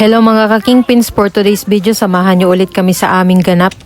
Hello mga ka-Kingpins, for today's video, samahan niyo ulit kami sa aming ganap.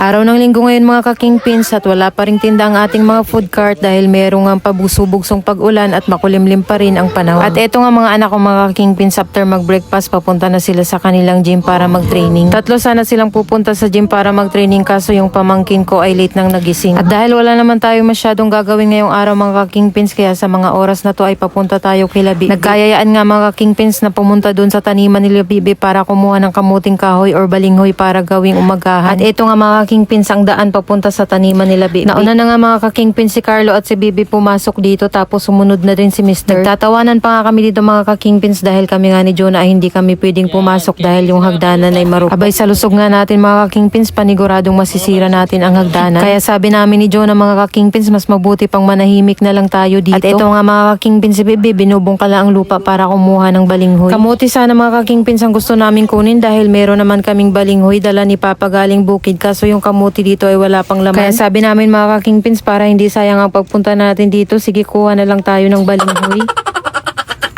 Araw ng linggo ngayon mga ka-Kingpins at wala pa rin tinda ang ating mga food cart dahil merong ang pabusubugsong pag-ulan at makulimlim pa rin ang panahon. At eto nga mga anak ko mga ka-Kingpins after mag-breakfast papunta na sila sa kanilang gym para mag-training. Tatlo sana silang pupunta sa gym para mag-training kaso yung pamangkin ko ay late nang nagising. At dahil wala naman tayo masyadong gagawin ngayong araw mga ka-Kingpins kaya sa mga oras na to ay papunta tayo kila Bibi. Nagkayayaan nga mga ka-Kingpins na pumunta dun sa taniman nila Bibi para kumuha ng kamuting kahoy or balinghoy para gawing umagahan. At eto nga mga ka-Kingpins ang daan papunta sa taniman nila Bibi. Nauna na nga mga ka-Kingpins si Carlo at si Bibi pumasok dito tapos sumunod na din si Mr. Nagtatawanan pa nga kami dito mga ka-Kingpins dahil kami nga ni Jonah ay hindi kami pwedeng pumasok dahil yung hagdanan ay marupok. Abay sa lusog nga natin mga ka-Kingpins paniguradong masisira natin ang hagdanan. Kaya sabi namin ni Jonah mga ka-Kingpins mas mabuti pang manahimik na lang tayo dito. At ito nga mga ka-Kingpins si Bibi binubong lang ang lupa para kumuha ng balinghoy. Kamuti sana mga ka-Kingpins ang gusto namin kunin dahil meron naman kaming balinghoy dala ni Papa galing bukid kaso yung kamuti dito ay wala pang laman. Kaya sabi namin mga ka-Kingpins para hindi sayang ang pagpunta natin dito sige kuha na lang tayo ng balinghoy.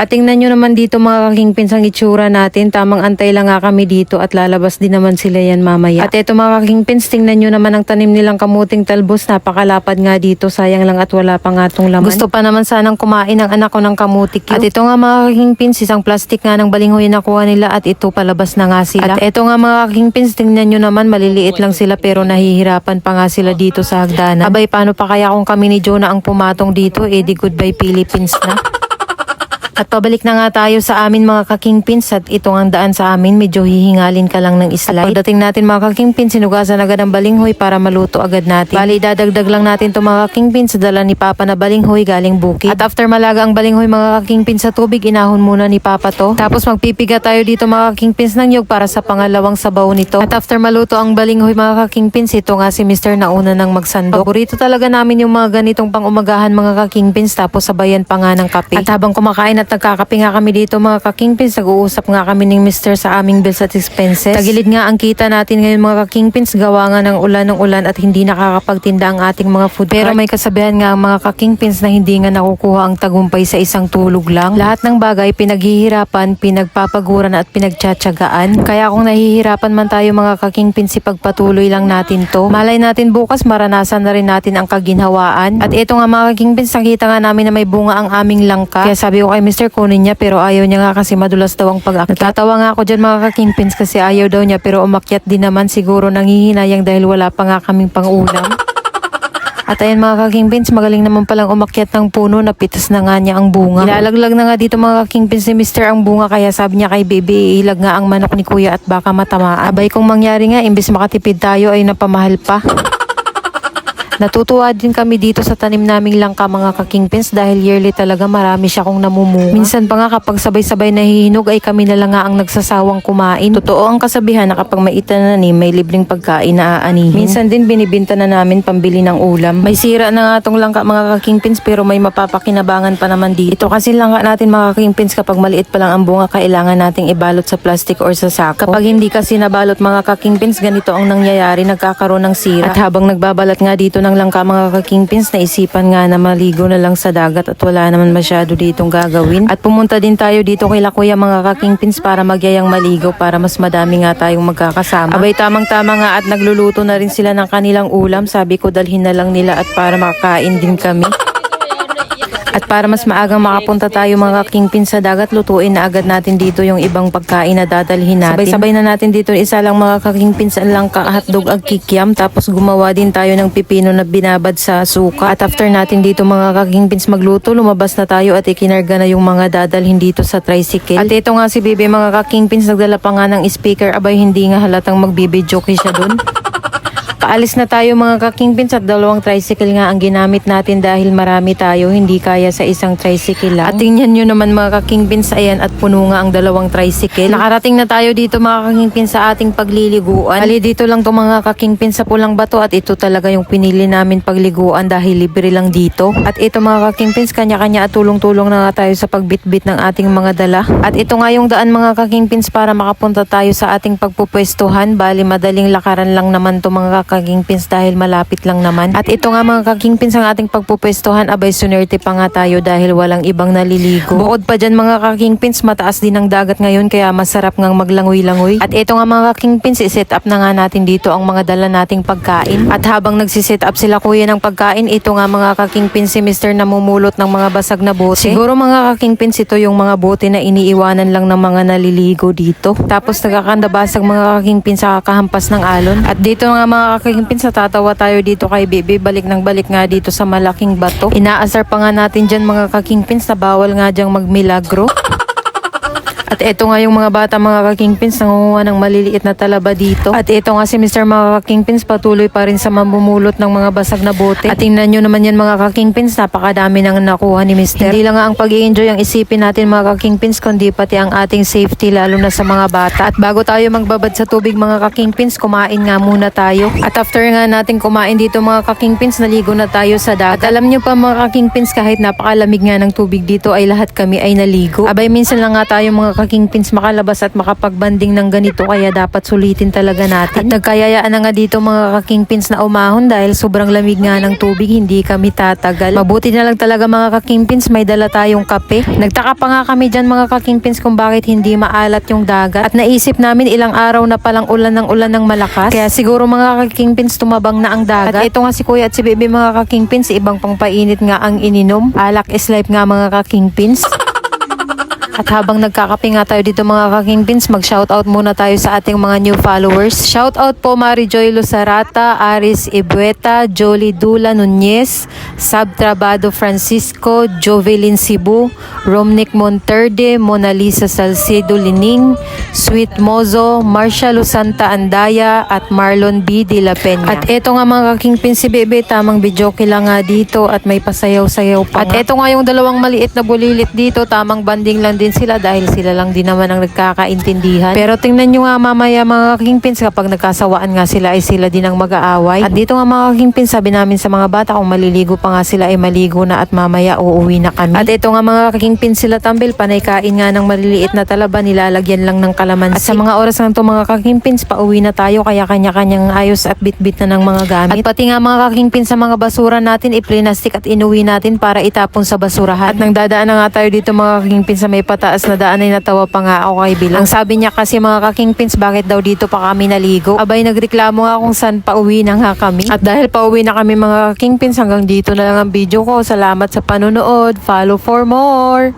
At tingnan nyo naman dito mga kakingpins ang itsura natin. Tamang antay lang nga kami dito at lalabas din naman sila yan mamaya. At eto mga kakingpins, tingnan nyo naman ang tanim nilang kamuting talbos. Napakalapad nga dito. Sayang lang at wala pa nga tong laman. Gusto pa naman sanang kumain ang anak ko ng kamutik yun. At ito nga mga kakingpins, isang plastic nga ng balinghoy na nakuha nila at ito palabas na nga sila. At eto nga mga kakingpins, tingnan nyo naman maliliit lang sila pero nahihirapan pa nga sila dito sa hagdanan. Abay, paano pa kaya kung kami ni Jonah ang pumatong dito? Eh di goodbye Philippines na. At pabalik na nga tayo sa amin mga kakingpins at ito ang daan sa amin. Medyo hihingalin ka lang ng slide. At pagdating natin mga kakingpins, sinugasan agad ang balinghoy para maluto agad natin. Bali, dadagdag lang natin to mga kakingpins sa dala ni Papa na balinghoy galing bukid. At after malaga ang balinghoy mga kakingpins sa tubig, inahon muna ni Papa to. Tapos magpipiga tayo dito mga kakingpins ng yog para sa pangalawang sabaw nito. At after maluto ang balinghoy mga kakingpins, ito nga si Mr. nauna nang magsandok. Paborito talaga namin yung mga ganitong pang umagahan mga kakingpins tapos sabayan pa nga ng kape. At habang kumakain at nagkakape nga kami dito mga kakingpins, nag-uusap nga kami ng Mr. sa aming bills at expenses. Tagilid nga ang kita natin ngayon mga kakingpins, gawa nga ng ulan ng ulan at hindi nakakapagtinda ang ating mga food Pero may kasabihan nga ang mga kakingpins na hindi nga nakukuha ang tagumpay sa isang tulog lang. Lahat ng bagay pinaghihirapan, pinagpapaguran at pinagtsatsagaan. Kaya kung nahihirapan man tayo mga kakingpins, ipagpatuloy lang natin to. Malay natin bukas maranasan na rin natin ang kaginhawaan. At ito nga mga kakingpins, nakita nga namin na may bunga ang aming langka. Kaya sabi ko kay Mr. kunin niya pero ayaw niya nga kasi madulas daw ang pag-akyat. Natatawa nga ako dyan mga kakingpins kasi ayaw daw niya pero umakyat din naman siguro nanghihinayang dahil wala pa nga kaming pang-ulam. At ayan mga kakingpins, magaling naman palang umakyat ng puno, napitas na nga niya ang bunga. Ilalaglag na nga dito mga kakingpins ni Mr. ang bunga kaya sabi niya kay baby, ilag nga ang manok ni kuya at baka matamaan. Abay kung mangyari nga, imbis makatipid tayo ay napamahal pa. Natutuwa din kami dito sa tanim naming langka mga kakingpins dahil yearly talaga marami siya kung namumunga. Minsan pa nga kapag sabay-sabay nahihinog ay kami na lang ang nagsasawang kumain. Totoo ang kasabihan na kapag may itanim may libreng pagkain na aanihin. Minsan din binibinta na namin pambili ng ulam. May sira na nga tong langka mga kakingpins pero may mapapakinabangan pa naman dito. Kasi langka natin mga kakingpins kapag maliit pa lang ang bunga kailangan nating ibalot sa plastic or sa sako. Kapag hindi kasi nabalot mga kakingpins ganito ang nangyayari nagkakaroon ng sira. At habang nagbabalat nga dito ng langka mga kakingpins naisipan nga na maligo na lang sa dagat at wala naman masyado ditong gagawin. At pumunta din tayo dito kay Lakuya mga kakingpins para magyayang maligo para mas madami nga tayong magkakasama. Abay tamang tama nga at nagluluto na rin sila ng kanilang ulam. Sabi ko dalhin na lang nila at para makakain din kami. At para mas maagang makapunta tayo mga kingpin sa dagat, lutuin na agad natin dito yung ibang pagkain na dadalhin natin. Sabay-sabay na natin dito isa lang mga kakingpin sa lang hotdog ag kikiam. Tapos gumawa din tayo ng pipino na binabad sa suka. At after natin dito mga kakingpins magluto, lumabas na tayo at ikinarga na yung mga dadalhin dito sa tricycle. At ito nga si Bibi mga kakingpins nagdala pa nga ng speaker. Abay hindi nga halatang magbibidyoke siya dun. Paalis na tayo mga kakingpins at dalawang tricycle nga ang ginamit natin dahil marami tayo, hindi kaya sa isang tricycle lang. At tingnan nyo naman mga kakingpins, ayan at puno nga ang dalawang tricycle. Nakarating na tayo dito mga kakingpins sa ating pagliliguan. Ali dito lang to mga kakingpins sa Pulang Bato at ito talaga yung pinili namin pagliguan dahil libre lang dito. At ito mga kakingpins, kanya-kanya at tulong-tulong na nga tayo sa pagbitbit ng ating mga dala. At ito nga yung daan mga kakingpins para makapunta tayo sa ating pagpupwestuhan. Bali madaling lakaran lang naman to mga kakingpins dahil malapit lang naman. At ito nga mga kakingpins ang ating pagpupwestuhan. Abay sunerte pa nga tayo dahil walang ibang naliligo. Bukod pa dyan mga kakingpins, mataas din ang dagat ngayon kaya masarap ngang maglangoy-langoy. At ito nga mga kakingpins, iset up na nga natin dito ang mga dala nating pagkain. At habang nagsiset up sila kuya ng pagkain, ito nga mga kakingpins si Mr. namumulot ng mga basag na bote. Siguro mga kakingpins ito yung mga bote na iniiwanan lang ng mga naliligo dito. Tapos nagkakandabasag mga kakingpins sa kakahampas ng alon. At dito nga mga kakingpins, natatawa tayo dito kay Bibi. Balik ng balik nga dito sa malaking bato. Inaasar pa nga natin dyan mga kakingpins na bawal nga dyang magmilagro. Ito nga yung mga bata mga kakingpins nangunguha ng maliliit na talaba dito. At ito nga si Mr. mga kakingpins patuloy pa rin sa mamumulot ng mga basag na bote. At tingnan nyo naman yan mga kakingpins napakadami nang nakuha ni Mr. Hindi lang nga ang pag enjoy ang isipin natin mga kakingpins kundi pati ang ating safety lalo na sa mga bata. At bago tayo magbabad sa tubig mga kakingpins kumain nga muna tayo. At after nga natin kumain dito mga kakingpins naligo na tayo sa dagat. At alam nyo pa mga kakingpins kahit napakalamig nga ng tubig dito ay lahat kami ay naligo. Abay minsan lang nga tayo mga kakingpins makalabas at makapagbanding ng ganito kaya dapat sulitin talaga natin. At nagkayayaan na nga dito mga kakingpins na umahon dahil sobrang lamig nga ng tubig hindi kami tatagal. Mabuti na lang talaga mga kakingpins may dala tayong kape. Nagtaka pa nga kami dyan mga kakingpins kung bakit hindi maalat yung dagat. At naisip namin ilang araw na palang ulan ng ulan ng malakas. Kaya siguro mga kakingpins tumabang na ang dagat. At ito nga si kuya at si baby mga kakingpins ibang pangpainit nga ang ininom. Alak is life nga mga kakingpins. At habang nagkakape nga tayo dito mga kakingpins, mag-shoutout muna tayo sa ating mga new followers. Shoutout po Mari Joy Luzarata, Aris Ibueta, Jolie Dula Nunez, Sab Trabado Francisco, Jovelyn Cebu, Romnick Monterde, Mona Lisa Salcedo Lining, Sweet Mozo, Marcia Lusanta Andaya, at Marlon B. De La Peña. At eto nga mga kakingpins si Bebe, tamang videoke lang nga dito at may pasayaw-sayaw pa At eto nga yung dalawang maliit na bulilit dito, tamang banding lang din sila dahil sila lang din naman ang nagkakaintindihan. Pero tingnan nyo nga mamaya mga kingpins kapag nagkasawaan nga sila ay sila din ang mag-aaway. At dito nga mga kingpins sabi namin sa mga bata kung maliligo pa nga sila ay maligo na at mamaya uuwi na kami. At ito nga mga kingpins sila tambil panay kain nga ng maliliit na talaba nilalagyan lang ng kalamansi. At sa mga oras ng to mga kakingpins pauwi na tayo kaya kanya-kanyang ayos at bitbit na ng mga gamit. At pati nga mga kakingpins sa mga basura natin iplinastik at inuwi natin para itapon sa basurahan. At nang dadaan na nga tayo dito mga kakingpins sa may pataas na daan ay natawa pa nga ako kay Bill. Ang sabi niya kasi mga kakingpins bakit daw dito pa kami naligo. Abay nagreklamo nga kung saan pauwi na nga kami. At dahil pauwi na kami mga kakingpins hanggang dito na lang ang video ko. Salamat sa panonood. Follow for more.